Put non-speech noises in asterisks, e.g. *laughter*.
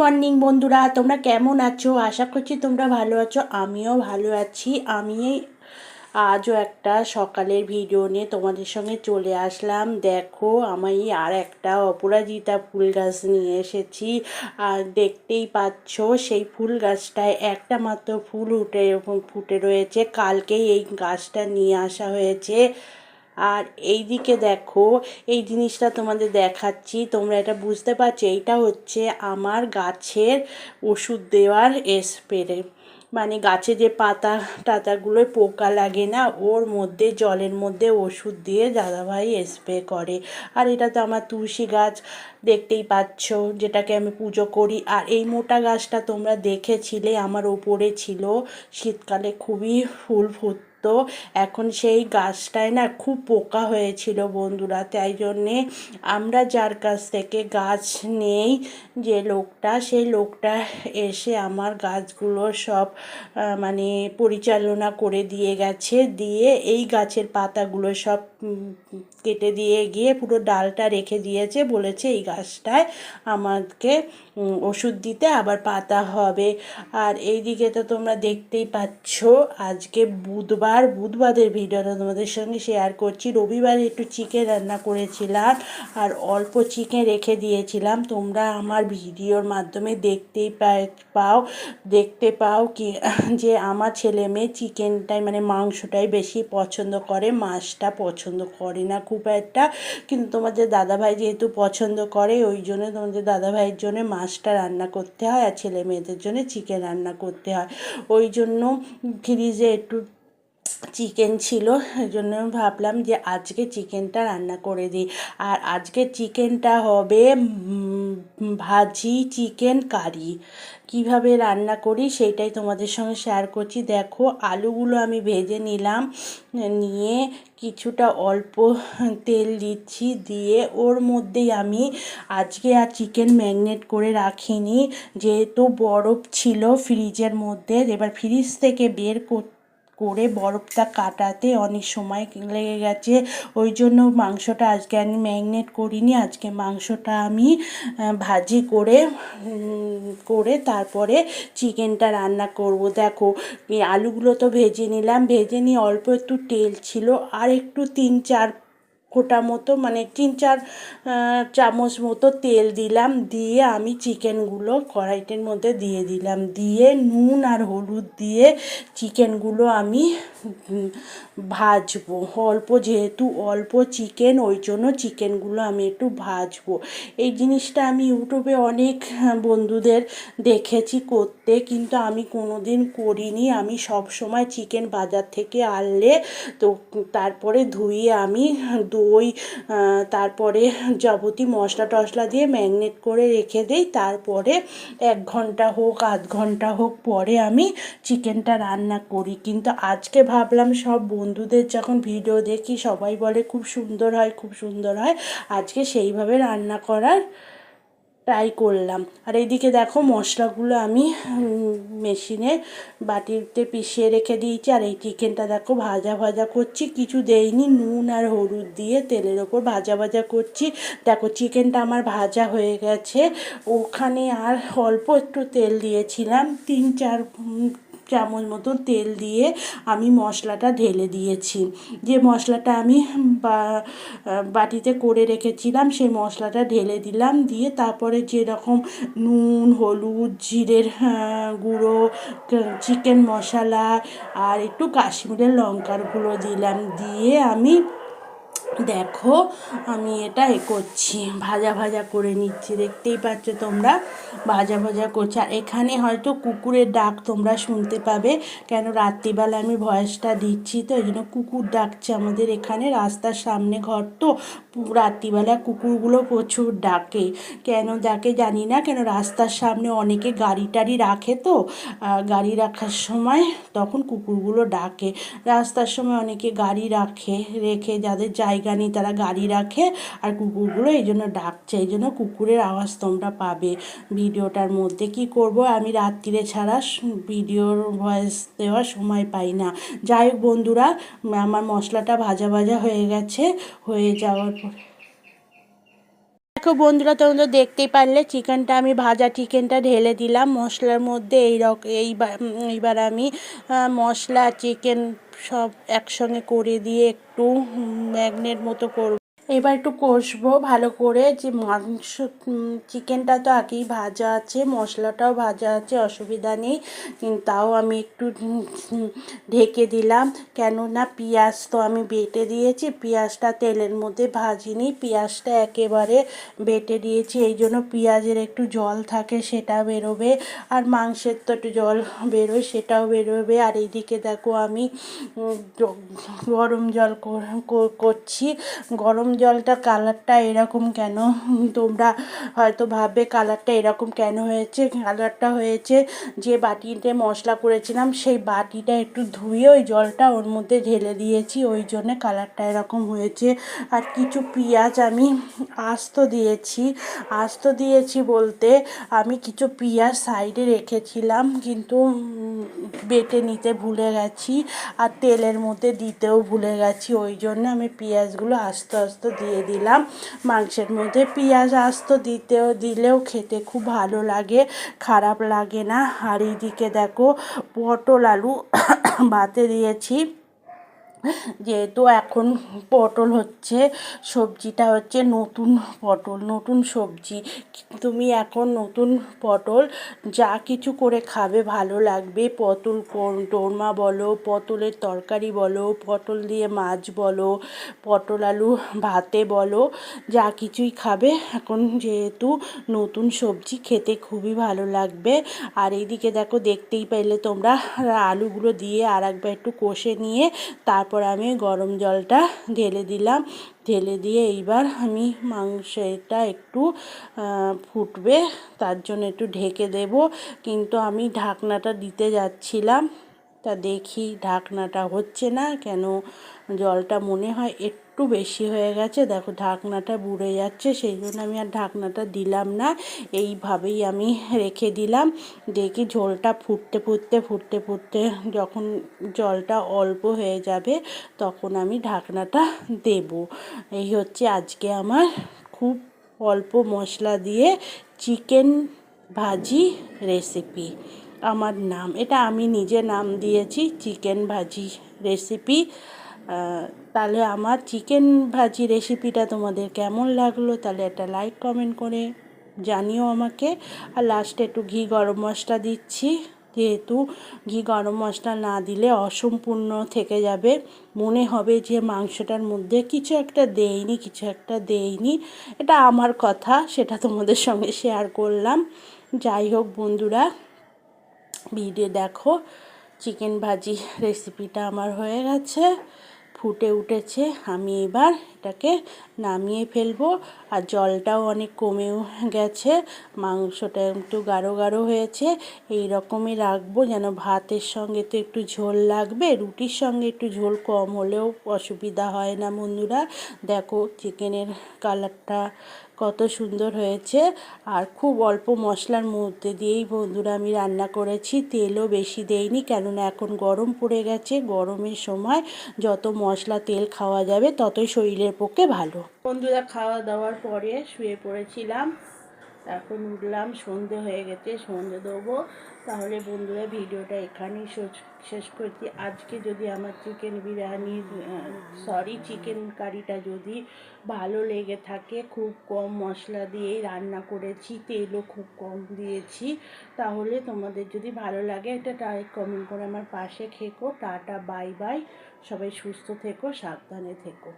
Morning বন্ধুরা। তোমরা কেমন আছো? আশা করছি তোমরা ভালো আছো। আমিও ভালো আছি। আমি আজও একটা সকালের ভিডিও নিয়ে তোমাদের সঙ্গে চলে আসলাম। দেখো, আমি আর একটা অপরাজিতা ফুল গাছ নিয়ে এসেছি। আর দেখতেই পাচ্ছ, সেই ফুল গাছটায় একটা মাত্র ফুল উঠে, ফুটে রয়েছে। কালকেই এই গাছটা নিয়ে আসা হয়েছে। আর এই দিকে দেখো, এই জিনিসটা তোমাদের দেখাচ্ছি, তোমরা এটা বুঝতে পারছ, এইটা হচ্ছে আমার গাছের ওষুধ দেওয়ার স্প্রে মানে গাছে যে পাতা টাতাগুলোয় পোকা লাগে না, ওর মধ্যে, জলের মধ্যে ওষুধ দিয়ে দাদাভাই স্প্রে করে। আর এটা তো আমার তুলসী গাছ, দেখতেই পাচ্ছ, যেটাকে আমি পুজো করি। আর এই মোটা গাছটা তোমরা দেখেছিলে, আমার ওপরে ছিল, শীতকালে খুবই ফুল ফুট তো এখন সেই গাছটায় না খুব পোকা হয়েছিল বন্ধুরা, তাই জন্যে আমরা যার কাছ থেকে গাছ নেই, যে লোকটা, সেই লোকটা এসে আমার গাছগুলো সব মানে পরিচালনা করে দিয়ে গেছে, দিয়ে এই গাছের পাতাগুলো সব কেটে দিয়ে গিয়ে পুরো ডালটা রেখে দিয়েছে, বলেছে এই গাছটায় আমাকে ওষুধ দিতে আবার পাতা হবে। আর এই দিকে তো তোমরা দেখতেই পাচ্ছ, আজকে বুধবার, বুধবারের ভিডিওটা তোমাদের সঙ্গে শেয়ার করছি। রবিবার একটু চিকেন রান্না করেছিলাম আর অল্প চিকেন রেখে দিয়েছিলাম। তোমরা আমার ভিডিওর মাধ্যমে দেখতেই পাও, দেখতে পাও কি, যে আমার ছেলে মেয়ে চিকেনটাই মানে মাংসটাই বেশি পছন্দ করে, মাছটা পছন্দ করে না খুব একটা। কিন্তু তোমাদের দাদাভাই যেহেতু পছন্দ করে, ওই জন্য তোমাদের দাদাভাইয়ের জন্য মাছটা রান্না করতে হয় আর ছেলে মেয়েদের জন্য চিকেন রান্না করতে হয়। ওই জন্য ফ্রিজে একটু চিকেন ছিল ওই জন্য ভাবলাম যে আজকে চিকেনটা রান্না করে দিই। আর আজকে চিকেনটা হবে ভাজি চিকেন কারি। কীভাবে রান্না করি সেটাই তোমাদের সঙ্গে শেয়ার করছি। দেখো, আলুগুলো আমি ভেজে নিলাম, নিয়ে কিছুটা অল্প তেল দিচ্ছি, দিয়ে ওর মধ্যেই আমি আজকে আর চিকেন ম্যাগনেট করে রাখিনি। যেহেতু বরফ ছিল ফ্রিজের মধ্যে, এবার ফ্রিজ থেকে বের করতে করে বরফটা কাটাতে অনেক সময় লেগে গেছে। ওই জন্য মাংসটা আজকে আমি ম্যাগনেট করিনি। আজকে মাংসটা আমি ভাজি করে করে তারপরে চিকেনটা রান্না করব। দেখো, আলুগুলো তো ভেজে নিলাম। ভেজে নিয়ে অল্প একটু তেল ছিল। আর একটু তিন, চার কোটা মতো মানে তিন চার চামচ মতো তেল দিলাম, দিয়ে আমি চিকেনগুলো কড়াইটের মধ্যে দিয়ে দিলাম। দিয়ে নুন আর হলুদ দিয়ে চিকেনগুলো আমি ভাজবো। অল্প যেহেতু অল্প চিকেন, ওই জন্য চিকেনগুলো আমি একটু ভাজবো। এই জিনিসটা আমি ইউটিউবে অনেক বন্ধুদের দেখেছি করতে, কিন্তু আমি কোনো দিন করিনি। আমি সব সময় চিকেন বাজার থেকে আনলে তো তারপরে ধুয়ে আমি দই তারপরে যাবতীয় মশলা টশলা দিয়ে ম্যাগনেট করে রেখে দিই। তারপরে এক ঘণ্টা হোক, আধ ঘণ্টা হোক পরে আমি চিকেনটা রান্না করি। কিন্তু আজকে ভাবলাম সব বন্ধুদের যখন ভিডিও দেখি, সবাই বলে খুব সুন্দর হয়, খুব সুন্দর হয়। আজকে সেইভাবে রান্না করার ট্রাই করলাম। আর এইদিকে দেখো মশলাগুলো আমি মেশিনে বাটিতে পিষিয়ে রেখে দিয়েছি। আর এই চিকেনটা দেখো ভাজা ভাজা করছি। কিছু দেইনি, নুন আর হলুদ দিয়ে তেলের ওপর ভাজা ভাজা করছি। দেখো চিকেনটা আমার ভাজা হয়ে গেছে। ওখানে আর অল্প একটু তেল দিয়েছিলাম। তিন চার চামচ মতো তেল দিয়ে আমি মশলাটা ঢেলে দিয়েছি। যে মশলাটা আমি বাটিতে করে রেখেছিলাম, সেই মশলাটা ঢেলে দিলাম, দিয়ে তারপরে যেরকম নুন, হলুদ, জিরের গুঁড়ো চিকেন মশলা আর একটু কাশ্মীরের লঙ্কার গুঁড়ো দিলাম, দিয়ে আমি দেখো, আমি এটা এ করছি। ভাজা ভাজা করে নিচ্ছি, দেখতেই পাচ্ছ তোমরা? ভাজা ভাজা করছি। আর এখানে হয়তো কুকুরের ডাক তোমরা শুনতে পাবে, কেন রাত্রিবেলা আমি ভয়েসটা দিচ্ছি তো, এই জন্য কুকুর ডাকছে আমাদের এখানে, রাস্তার সামনে ঘর তো রাত্রিবেলা কুকুরগুলো প্রচুর ডাকে। কেন ডাকে জানি না, কেন রাস্তার সামনে অনেকে গাড়ি টাড়ি রাখে তো গাড়ি রাখার সময় তখন কুকুরগুলো ডাকে। রাস্তার সময় অনেকে গাড়ি রাখে, রেখে যাদের জায়গা জায়গা নেই, তারা গাড়ি রাখে আর কুকুরগুলো এই জন্য ডাকছে, এই জন্য কুকুরের আওয়াজ তোমরা পাবে ভিডিওটার মধ্যে। কি করব? আমি রাত্রিরে ছাড়া ভিডিওর ভয়েস দেওয়ার সময় পাই না। যাই হোক বন্ধুরা, আমার মশলাটা ভাজা ভাজা হয়ে গেছে, হয়ে যাওয়ার পর দেখো বন্ধুরা, তোমরা দেখতেই পারলে চিকেনটা আমি ভাজা চিকেনটা ঢেলে দিলাম। মশলার মধ্যে এই রক এইবার এইবার আমি মশলা চিকেন সব একসঙ্গে করে দিয়ে একটু ম্যাগনেট মতো করব। এবার একটু কষবো ভালো করে। যে মাংস চিকেনটা তো আগেই ভাজা আছে, মশলাটাও ভাজা আছে, অসুবিধা নেই। তাও আমি একটু ঢেকে দিলাম। কেননা পেঁয়াজ তো আমি বেটে দিয়েছি, পেঁয়াজটা তেলের মধ্যে ভাজিনি। পেঁয়াজটা একেবারে বেটে দিয়েছি, এই জন্য পেঁয়াজের একটু জল থাকে সেটা বেরোবে। আর মাংসের তো একটু জল বেরোয়, সেটাও বেরোবে। আর এইদিকে দেখো আমি গরম জল কর- কর- করছি। গরম জলটা কালারটা এরকম কেন? তোমরা হয়তো ভাববে কালারটা এরকম কেন হয়েছে? কালারটা হয়েছে যে বাটিতে মশলা করেছিলাম, সেই বাটিটা একটু ধুয়ে ওই জলটা ওর মধ্যে ঢেলে দিয়েছি, ওই জন্যে কালারটা এরকম হয়েছে। আর কিছু পেঁয়াজ আমি আস্ত দিয়েছি আস্ত দিয়েছি বলতে আমি কিছু পেঁয়াজ সাইডে রেখেছিলাম, কিন্তু বেটে নিতে ভুলে গেছি আর তেলের মধ্যে দিতেও ভুলে গেছি। ওই জন্য আমি পেঁয়াজগুলো আস্তে আস্তে দিয়ে দিলাম। মাংসের মধ্যে পেঁয়াজ আস্ত দিতেও, দিলেও খেতে খুব ভালো লাগে, খারাপ লাগে না। আর দিকে দেখো পটল, আলু *coughs* বাতে দিয়েছি। যেহেতু এখন পটল হচ্ছে, সবজিটা হচ্ছে নতুন পটল, নতুন সবজি। তুমি এখন নতুন পটল যা কিছু করে খাবে, ভালো লাগবে। পটল কোরমা বলো, পটলের তরকারি বলো, পটল দিয়ে মাছ বলো, পটল আলু ভাতে বলো, যা কিছুই খাবে। এখন যেহেতু নতুন সবজি, খেতে খুবই ভালো লাগবে। আর এইদিকে দেখো, দেখতেই পাইলে তোমরা, আলুগুলো দিয়ে আর একবার একটু কষে নিয়ে, তারপর আমি গরম জলটা ঢেলে দিলাম। ঢেলে দিয়ে এইবার আমি মাংসটা একটু ফুটবে, তার জন্য একটু ঢেকে দেব। কিন্তু আমি ঢাকনাটা দিতে যাচ্ছিলাম। তা দেখি, ঢাকনাটা হচ্ছে না, কেন জলটা মনে হয় একটু বেশি হয়ে গেছে। দেখো, ঢাকনাটা বুড়ে যাচ্ছে, সেই জন্য আমি আর ঢাকনাটা দিলাম না। এইভাবেই আমি রেখে দিলাম। দেখি ঝোলটা ফুটতে ফুটতে ফুটতে ফুটতে যখন জলটা অল্প হয়ে যাবে, তখন আমি ঢাকনাটা দেব। এই হচ্ছে আজকে আমার খুব অল্প মশলা দিয়ে চিকেন ভাজি রেসিপি। আমার নাম। এটা আমি নিজে নাম দিয়েছি, চিকেন ভাজি রেসিপি তাহলে আমার চিকেন ভাজি রেসিপিটা তোমাদের কেমন লাগল তাহলে একটা লাইক কমেন্ট করে জানিও আমাকে। আর লাস্টে একটু ঘি গরম মশলা দিচ্ছি। যেহেতু ঘি গরম মশলা না দিলে অসম্পূর্ণ থেকে যাবে। মনে হবে যে মাংসটার মধ্যে কিছু একটা দেয়নি কিছু একটা দেয়নি এটা আমার কথা, সেটা তোমাদের সঙ্গে শেয়ার করলাম। যাই হোক বন্ধুরা ভিডিও দেখো চিকেন ভাজি রেসিপিটা আমার হয়ে গেছে ফুটে উঠেছে। আমি এবার এটাকে নামিয়ে ফেলব। আর জলটাও অনেক কমেও গেছে, মাংসটা একটু গাঢ় গাঢ় হয়েছে। এই রকমই রাখব, যেন ভাতের সঙ্গে তো একটু ঝোল লাগবে, রুটির সঙ্গে একটু ঝোল কম হলেও অসুবিধা হয় না বন্ধুরা। দেখো চিকেনের কালারটা কত সুন্দর হয়েছে। আর খুব অল্প মশলার মধ্যে দিয়েই বন্ধুরা আমি রান্না করেছি, তেলও বেশি দেইনি, কেননা এখন গরম পড়ে গেছে। গরমের সময় যত মশলা তেল খাওয়া যাবে, ততই শরীরের পক্ষে ভালো। বন্ধুরা, খাওয়া দাওয়ার পরে শুয়ে পড়েছিলাম। এখন উঠলাম, সন্ধে হয়ে গেছে, সন্ধে দেবো। তাহলে বন্ধুরা, ভিডিওটা এখানেই শেষ- করছি। আজকে যদি আমার চিকেন বিরিয়ানি সরি চিকেন কারিটা যদি ভালো লেগে থাকে, খুব কম মশলা দিয়েই রান্না করেছি, তেলও খুব কম দিয়েছি, তাহলে তোমাদের যদি ভালো লাগে, একটা লাইক কমেন্ট করে আমার পাশে খেকো টাটা বাই বাই সবাই সুস্থ থেকো, সাবধানে থেকো।